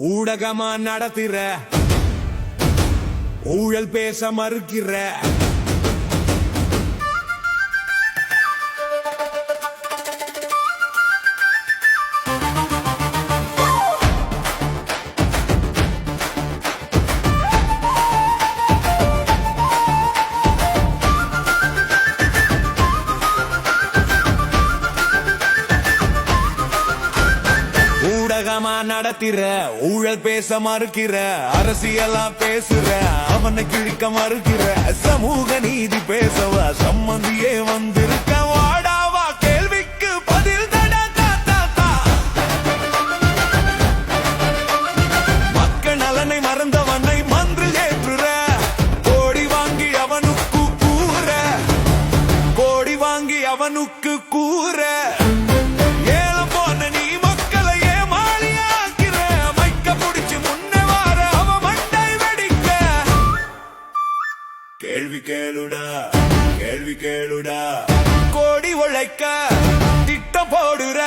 ஊடகமா நடத்துற? ஊழல் பேச மறுக்கிற? ஊடகமா நடத்திற ஊழல் பேச மறுக்கிற அரசியலா பேசுற அவனை கிழிக்க மறுக்கிற சமூக நீதி பேசவ சம்மந்தியே வந்திருக்க வாடாவா கேள்விக்கு பதில் தடா தா, தா, மக்கள் நலனை மறந்தவனை மன்றில் ஏற்றுற கோடி வாங்கி அவனுக்கு கூற கோடி வாங்கி அவனுக்கு கூற. கேள்வி கேளுடா கேள்வி கேளுடா. கோடி உழைக்க திட்டம் போடுற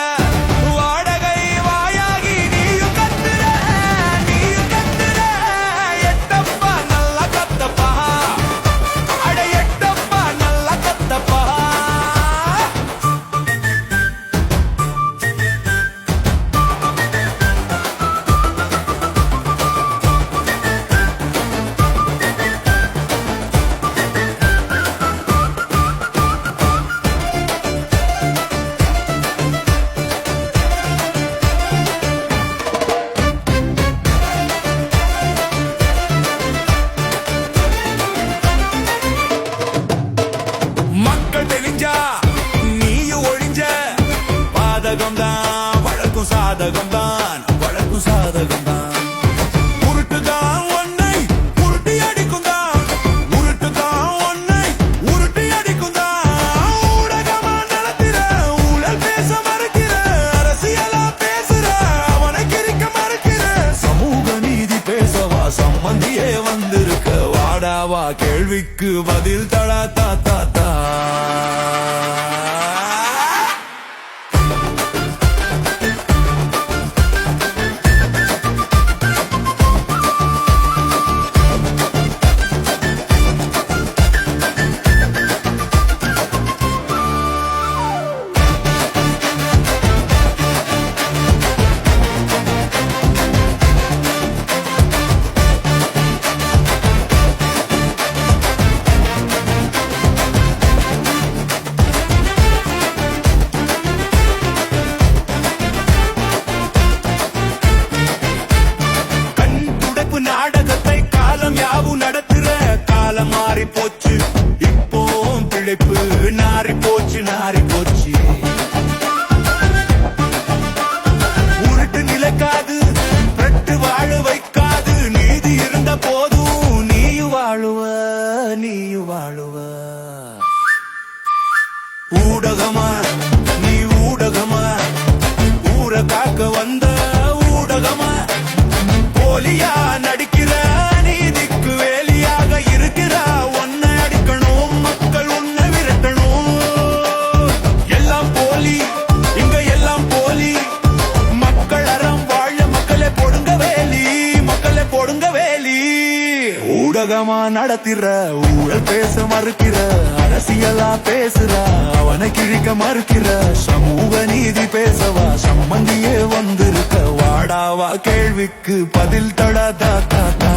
சாதகம் தான் வழக்கும் சாதகம் தான். உருட்டுதான் உன்னை உருட்டி அடிக்கும் தான். உருட்டுதான் உன்னை உருட்டி அடிக்கும் தான். ஊடகமா நடத்துற ஊழல் பேச மறுக்கிற அரசியலா பேசுற அவனை கிரிக்க மறுக்கிற. சமூக நீதி பேசவா வந்திருக்க. வாடாவா கேள்விக்கு பதில் தடா தா தா தா. நாரி போச்சு நாரி போச்சு. உருட்டு நிலக்காது பிரட்டு வாழ வைக்காது. நீதி இருந்த போதும் நீயும் வாழுவ நீயும் வாழுவ. ஊடகமா மக்களே வேலி ஊடகமா நடத்திற ஊழல் பேச மறுக்கிற அரசியலா பேசுற அவனை கிழிக்க மறுக்கிற சமூக நீதி பேசவா சம்மந்தியே வந்திருக்க வாடாவா கேள்விக்கு பதில் தடா தா தா, தா.